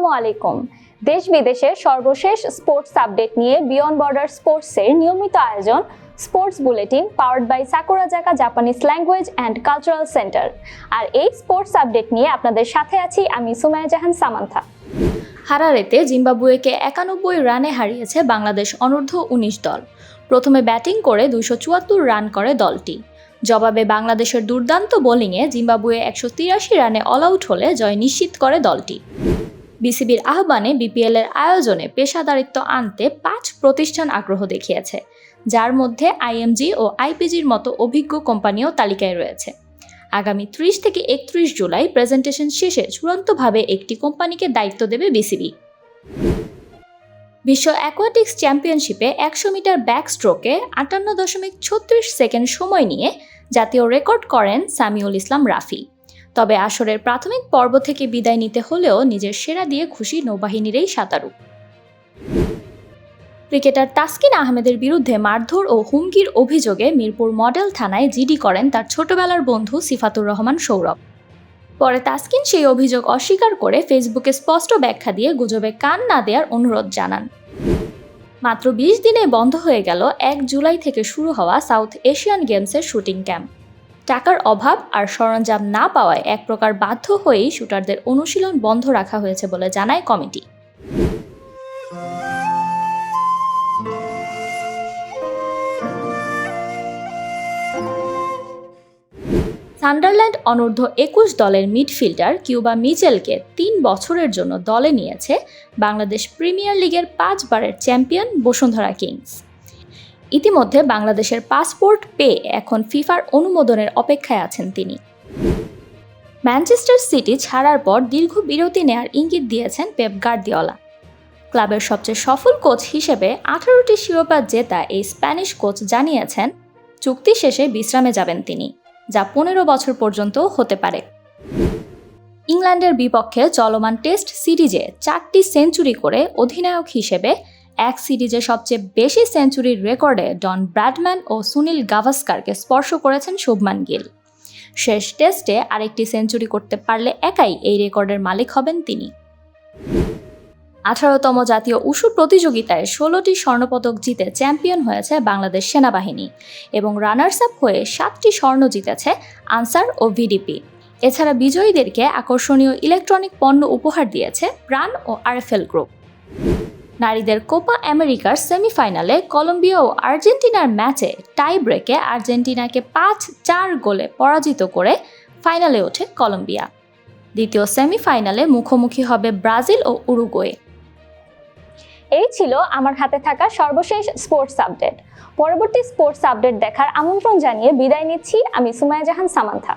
আসসালামু আলাইকুম। দেশ বিদেশের সর্বশেষ স্পোর্টস আপডেট নিয়ে বিয়ন্ড বর্ডার স্পোর্টসের নিয়মিত আয়োজন, sports bulletin powered by Sakura Zaka Japanese language and cultural centre. আর এই স্পোর্টস আপডেট নিয়ে আপনাদের সাথে আছি আমি সুমায়া জাহান সামান্থা। হারারেতে জিম্বাবুয়েকে একানব্বই রানে হারিয়েছে বাংলাদেশ অনূর্ধ্ব উনিশ দল। প্রথমে ব্যাটিং করে দুইশো চুয়াত্তর রান করে দলটি। জবাবে বাংলাদেশের দুর্দান্ত বোলিংয়ে জিম্বাবুয়ে একশো তিরাশি রানে অল আউট হলে জয় নিশ্চিত করে দলটি। বিসিবির আহ্বানে বিপিএল এর আয়োজনে পেশাদারিত্ব আনতে পাঁচ প্রতিষ্ঠান আগ্রহ দেখিয়েছে, যার মধ্যে আইএমজি ও আইপিজির মতো অভিজ্ঞ কোম্পানিও তালিকায় রয়েছে। আগামী ত্রিশ থেকে একত্রিশ জুলাই প্রেজেন্টেশন শেষে চূড়ান্তভাবে একটি কোম্পানিকে দায়িত্ব দেবে বিসিবি। বিশ্ব অ্যাকোয়াটিক্স চ্যাম্পিয়নশিপে একশো মিটার ব্যাক স্ট্রোকে আটান্ন দশমিক ছত্রিশ সেকেন্ড সময় নিয়ে জাতীয় রেকর্ড করেন সামিউল ইসলাম রাফি। তবে আসরের প্রাথমিক পর্ব থেকে বিদায় নিতে হলেও নিজের সেরা দিয়ে খুশি নৌবাহিনীর এই সাঁতারু। ক্রিকেটার তাসকিন আহমেদের বিরুদ্ধে মারধর ও হুমকির অভিযোগে মিরপুর মডেল থানায় জিডি করেন তার ছোটবেলার বন্ধু সিফাতুর রহমান সৌরভ। পরে তাসকিন সেই অভিযোগ অস্বীকার করে ফেসবুকে স্পষ্ট ব্যাখ্যা দিয়ে গুজবে কান না দেওয়ার অনুরোধ জানান। মাত্র বিশ দিনে বন্ধ হয়ে গেল এক জুলাই থেকে শুরু হওয়া সাউথ এশিয়ান গেমসের শুটিং ক্যাম্প। টাকার অভাব আর সরঞ্জাম না পাওয়ায় এক প্রকার বাধ্য হয়েই শুটারদের অনুশীলন বন্ধ রাখা হয়েছে বলে জানায় কমিটি। সান্ডারল্যান্ড অনূর্ধ্ব একুশ দলের মিডফিল্ডার কিউবা মিচেলকে তিন বছরের জন্য দলে নিয়েছে বাংলাদেশ প্রিমিয়ার লিগের পাঁচবারের চ্যাম্পিয়ন বসুন্ধরা কিংস। ইতিমধ্যে বাংলাদেশের পাসপোর্ট পেয়ে এখন ফিফার অনুমোদনের অপেক্ষায় আছেন তিনি। ম্যানচেস্টার সিটি ছাড়ার পর দীর্ঘ বিরতি নেয়ার ইঙ্গিত দিয়েছেন পেপ গার্দিওলা। ক্লাবের সবচেয়ে সফল কোচ হিসেবে আঠারোটি শিরোপা জেতা এই স্প্যানিশ কোচ জানিয়েছেন, চুক্তি শেষে বিশ্রামে যাবেন তিনি, যা পনেরো বছর পর্যন্ত হতে পারে। ইংল্যান্ডের বিপক্ষে চলমান টেস্ট সিরিজে চারটি সেঞ্চুরি করে অধিনায়ক হিসেবে এক সিরিজে সবচেয়ে বেশি সেঞ্চুরির রেকর্ডে ডন ব্র্যাডম্যান ও সুনীল গাভাস্কারকে স্পর্শ করেছেন শুভমান গিল। শেষ টেস্টে আরেকটি সেঞ্চুরি করতে পারলে একাই এই রেকর্ডের মালিক হবেন তিনি। আঠারোতম জাতীয় উশু প্রতিযোগিতায় ষোলোটি স্বর্ণপদক জিতে চ্যাম্পিয়ন হয়েছে বাংলাদেশ সেনাবাহিনী এবং রানার্স আপ হয়ে সাতটি স্বর্ণ জিতেছে আনসার ও ভিডিপি। এছাড়া বিজয়ীদেরকে আকর্ষণীয় ইলেকট্রনিক পণ্য উপহার দিয়েছে প্রাণ ও আরএফএল গ্রুপ। নারীদের কোপা আমেরিকার সেমিফাইনালে কলম্বিয়া ও আর্জেন্টিনার ম্যাচে টাই ব্রেকে আর্জেন্টিনাকে পাঁচ চার গোলে পরাজিত করে ফাইনালে ওঠে কলম্বিয়া। দ্বিতীয় সেমিফাইনালে মুখোমুখি হবে ব্রাজিল ও উরুগুয়ে। এই ছিল আমার হাতে থাকা সর্বশেষ স্পোর্টস আপডেট। পরবর্তী স্পোর্টস আপডেট দেখার আমন্ত্রণ জানিয়ে বিদায় নিচ্ছি। আমি সুমায়া জাহান, সামান্থা।